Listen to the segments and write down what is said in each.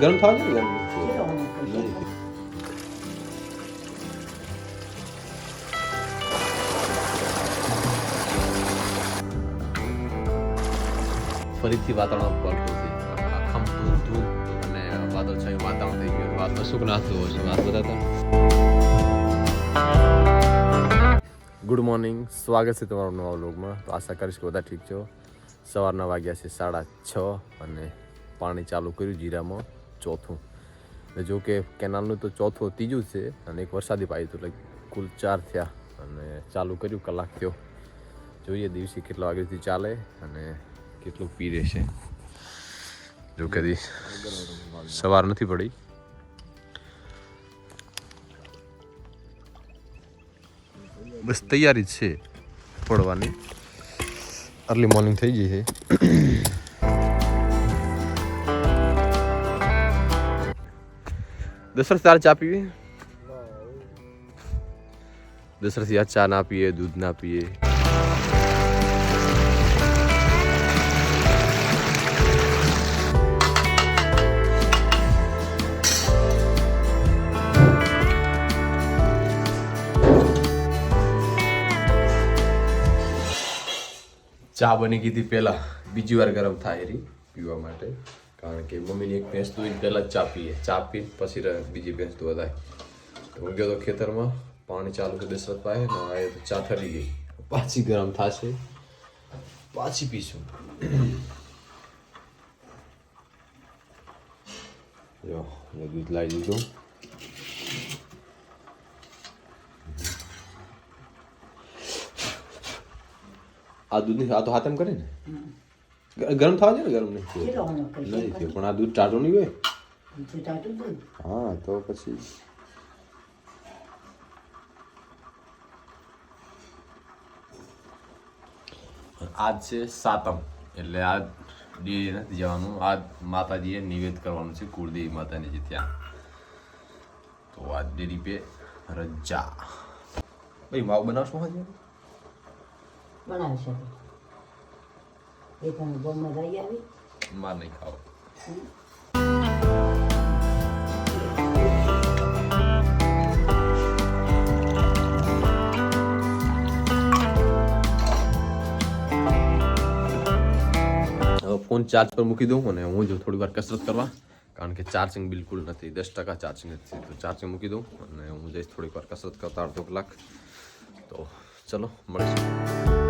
ગરમ થવા દે ને ગરમ? ફરીથી વાતાવરણ પલટું છે. આખમ ધૂમ ધૂળ અને વાદળછાયું વાતાવરણ થઈ ગયું. વાત અશુક હોય હશે વાત બધા ગુડ મોર્નિંગ સ્વાગત છે તમારું નવા વ્લોગમાં. તો આશા કરીશ કે બધા ઠીક છો. સવારના વાગ્યા છે સાડા છ અને પાણી ચાલુ કર્યું જીરામાં. ચોથું. જો કે કેનાલનું તો ચોથું ત્રીજું છે અને એક વરસાદી પાયું હતું, એટલે કુલ ચાર થયા અને ચાલુ કર્યું, કલાક થયો. જોઈએ દિવસે કેટલા વાગ્યાથી ચાલે અને કેટલું પી રહેશે જો કદી સવાર નથી પડી. બસ તૈયારી છે પડવાની અર્લી મોર્નિંગ થઈ ગઈ છે. દશરથ તારે ચા પીવી? દશરથ યાર ચા ના પીએ, દૂધ ના પીએ. ચા બની ગઈ હતી પહેલા. બીજી વાર ગરમ થાય રહી પીવા માટે. કારણ કે મમ્મીની એક ભેંસ દૂધ પહેલાં જ ચા પીએ ચા પી પછી ર- બીજી ભેંસ દોધાય તો હું ગયો તો ખેતરમાં, પાણી ચાલુ કરી દશરથ પાસે ને આ તો ચા ઠરી ગઈ. પાછી ગરમ થશે. પાછી પીશું. જો, મેં દૂધ લાવી દીધું. આ દૂધની આ તો હાથમ કરે ને? ગ- ગરમ થવા છે ને ગરમ નહીં? થયું. નહીં થયું પણ આ દૂધ ટાઢું નહીં હોય? ટાટું. હા તો પછી આજ છે સાતમ એટલે આજ ડેરી નથી જવાનું આજ માતાજીએ નિવેદ કરવાનું છે કુળદેવી માતાની જે ત્યાં. તો આજ ડેરી પે રજા. ભાઈ માવ બનાવશો હજી? બનાવી શકે એ ગમમાં જઈ આવી. માર નહીં ખાવ. ફોન ચાર્જ પર મૂકી દઉં અને હું જો થોડી વાર કસરત કરવા, કારણ કે ચાર્જિંગ બિલકુલ નથી, દસ ટકા ચાર્જિંગ નથી તો ચાર્જિંગ મૂકી દઉં અને હું જઈશ થોડીક વાર કસરત કરતા અડધો કલાક. તો ચલો, મળીશું.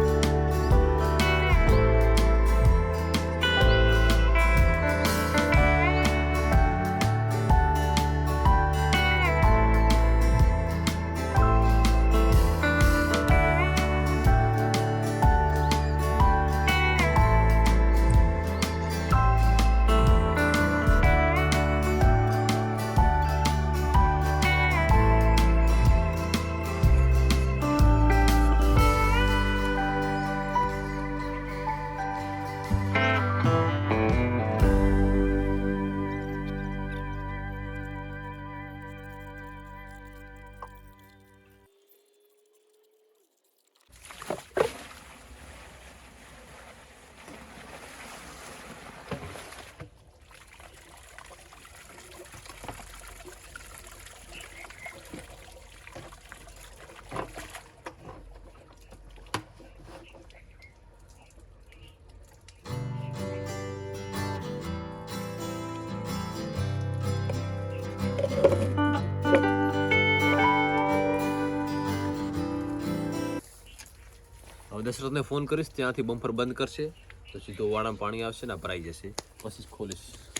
દશરથને ફોન કરીશ, ત્યાંથી બમ્પર બંધ કરશે તો સીધો પાણી આવશે ને ભરાઈ જશે. પછી ખોલીશ.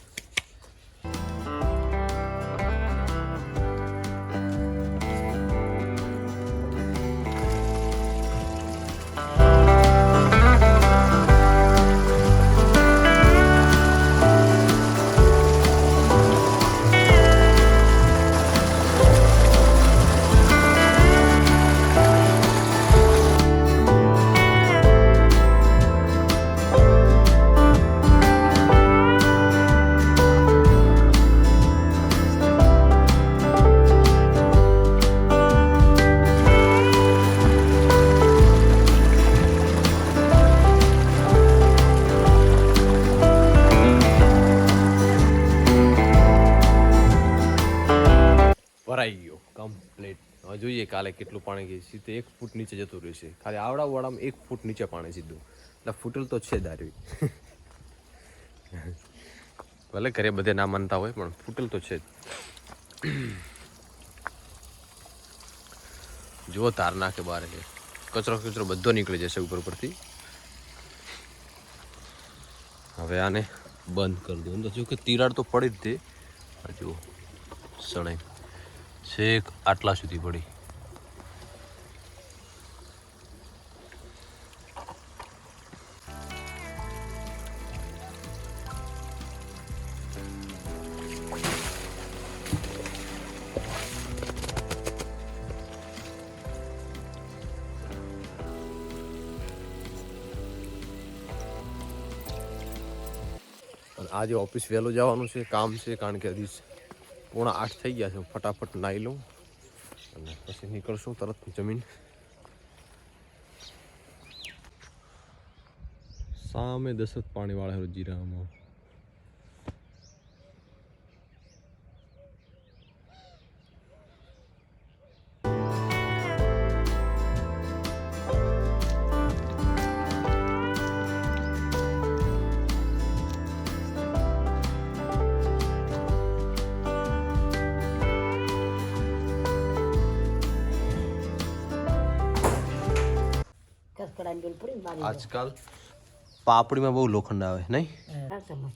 કાલે કેટલું પાણી ગયે છે તો એક ફૂટ નીચે જતું રહેશે ખાલી આવડા વાળામાં એક ફૂટ નીચે પાણી સીધું. એટલે ફૂટલ તો છે દારવી ભલે ઘરે બધે ના માનતા હોય, પણ ફૂટલ તો છે જુઓ તાર નાખે છે. કચરો કચરો બધો નીકળી જશે ઉપર પરથી હવે આને બંધ કરી દઉં. તો જો કે તિરાડ તો પડી જ તે જુઓ સણાઈ છેક આટલા સુધી પડી. આજે ઓફિસ વહેલું જવાનું છે, કામ છે, કારણ કે હજી પોણા આઠ થઈ ગયા છે. હું ફટાફટ નાહી લઉં અને પછી નીકળશું તરત જમીન. સામે દસત પાણી વાળા જીરામાં. કસકડાની ડોલ પડી મારી આજકાલ પાપડીમાં બહુ લોખંડ આવે નહીં? હા સમજ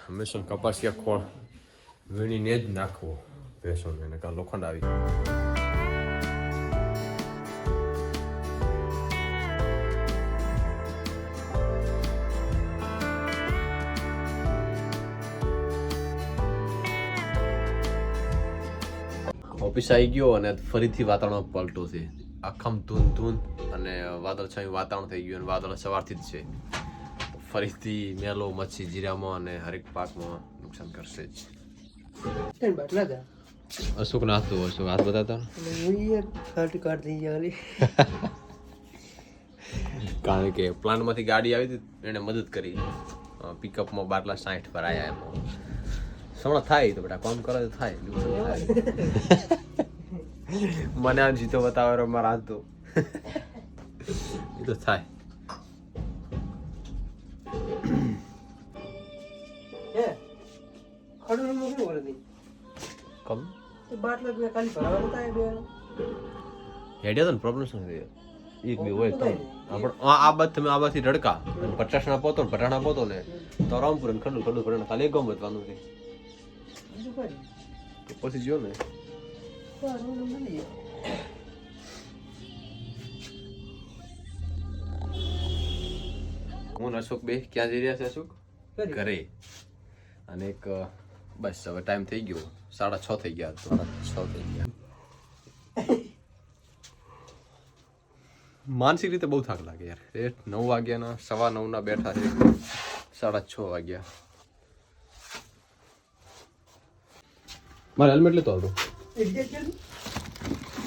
હંમેશા કપાસિયા ખોળ વીણીને જ નાખવો ભેંસોને એને કાં લોખંડ આવી ઓફિસ આવી ગયો અને ફરીથી વાતાવરણ પલટો છે. આખમ ધૂન ધૂન અને વાદળછાયું વાતાવરણ થઈ ગયું અને વાદળ સવારથી જ છે. ફરીથી મેલો મચ્છી જીરામાં અને હરેક પાકમાં નુકસાન કરશે જ. અશોક ના હાથ અશોક હાથ બતાતા કારણ કે પ્લાનમાંથી ગાડી આવી હતી એને મદદ કરી. પિકઅપમાં બાટલા સાઠ પર આવ્યા એમાં. સમણા થાય તો બેટા કામ કરે તો થાય? મને આ જીતો બતાવે મારા હાથ તો. એ તો થાય. હે ખાડું રમવું નહીં? કમ? બાટલા બે ખાલી ભરાવા નતા બે હેડ્યા તો ને પ્રોબ્લેમ શું થયો એક બે હોય તો. આપણે આ આ બાદ તમે આ બાદથી રડકા. પચાસ ના પોતો ને પટાણા પોતો ને તો રામપુર ખંડુ ખંડુ ખંડુ ખાલી એક ગમ બચવાનું છે. બીજું કરી તો પછી જો ને. હું અશોક બે ક્યાં જઈ રહ્યા છે અશોક? ઘરે. અને એક બસ હવે ટાઈમ થઈ ગયો. સાડા છ થઈ ગયા. સાડા છ થઈ ગયા. માનસિક રીતે બહુ થાક લાગે યાર. નવ વાગ્યાના સવા નવના બેઠા છે. સાડા છ વાગ્યા. મારે હેલ્મેટ લેતો આવતો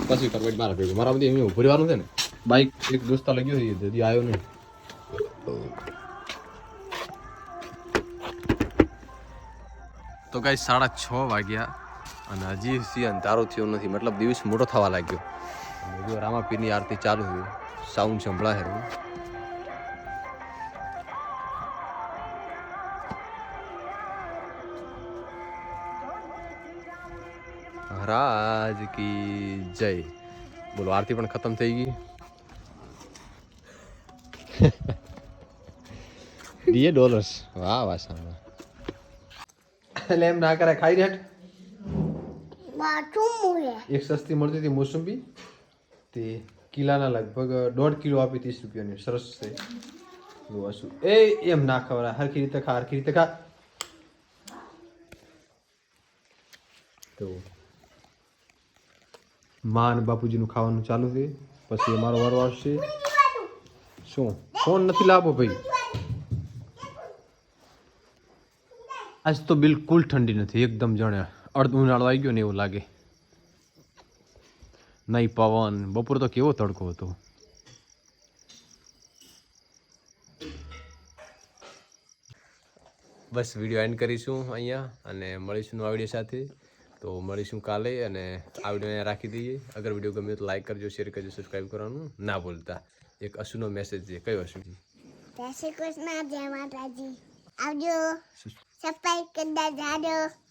પછી કરવા મારા ભેગું. મારા બધી એમ ઉભું રહેવાનું છે ને બાઇક એક દોસ્તા લગ્યો છે હજી આવ્યો નહીં. તો કાંઈ સાડા છ વાગ્યા અને હજી સુધી અંધારો થયો નથી. મતલબ દિવસ મોટો થવા લાગ્યો. રામાપીરની આરતી ચાલુ થયું સાઉન્ડ સંભળાય મહારાજ કી જય. બોલો આરતી પણ ખતમ થઈ ગઈ. DA dollars. વાહ વાહ સામે એટલે એમ ના કરાય ખાઈ રેટ એક સસ્તી મળતી હતી મોસંબી. તે કિલાના લગભગ દોઢ કિલો આપી ત્રીસ રૂપિયાની સરસ છે. એવું હશું એ એમ ના ખબર હરખી રીતે ખા હરખી રીતે ખા. તો મા અને બાપુજીનું ખાવાનું ચાલુ છે. પછી અમારો વારો આવશે. શું? ફોન નથી લાવો ભાઈ. આજ તો બિલકુલ ઠંડી નથી, એકદમ જાણે અડધો ઉનાળો આવી ગયો ને એવું લાગે. નહીં પવન, બપોર તો કેવો તડકો હતો. બસ વીડિયો એન્ડ કરીશું અહીંયા અને મળીશું નવા વીડિયો સાથે. તો મળીશું કાલે અને આ વીડિયો રાખી દઈએ. અગર વીડિયો ગમ્યો તો લાઈક કરજો શેર કરજો સબસ્ક્રાઈબ કરવાનું ના ભૂલતા. એક અશુનો મેસેજ છે. કયો અશુ જય શ્રી કૃષ્ણ જય માતાજી. આવજો. સબસ્ક્રાઈબ કરતા જાજો.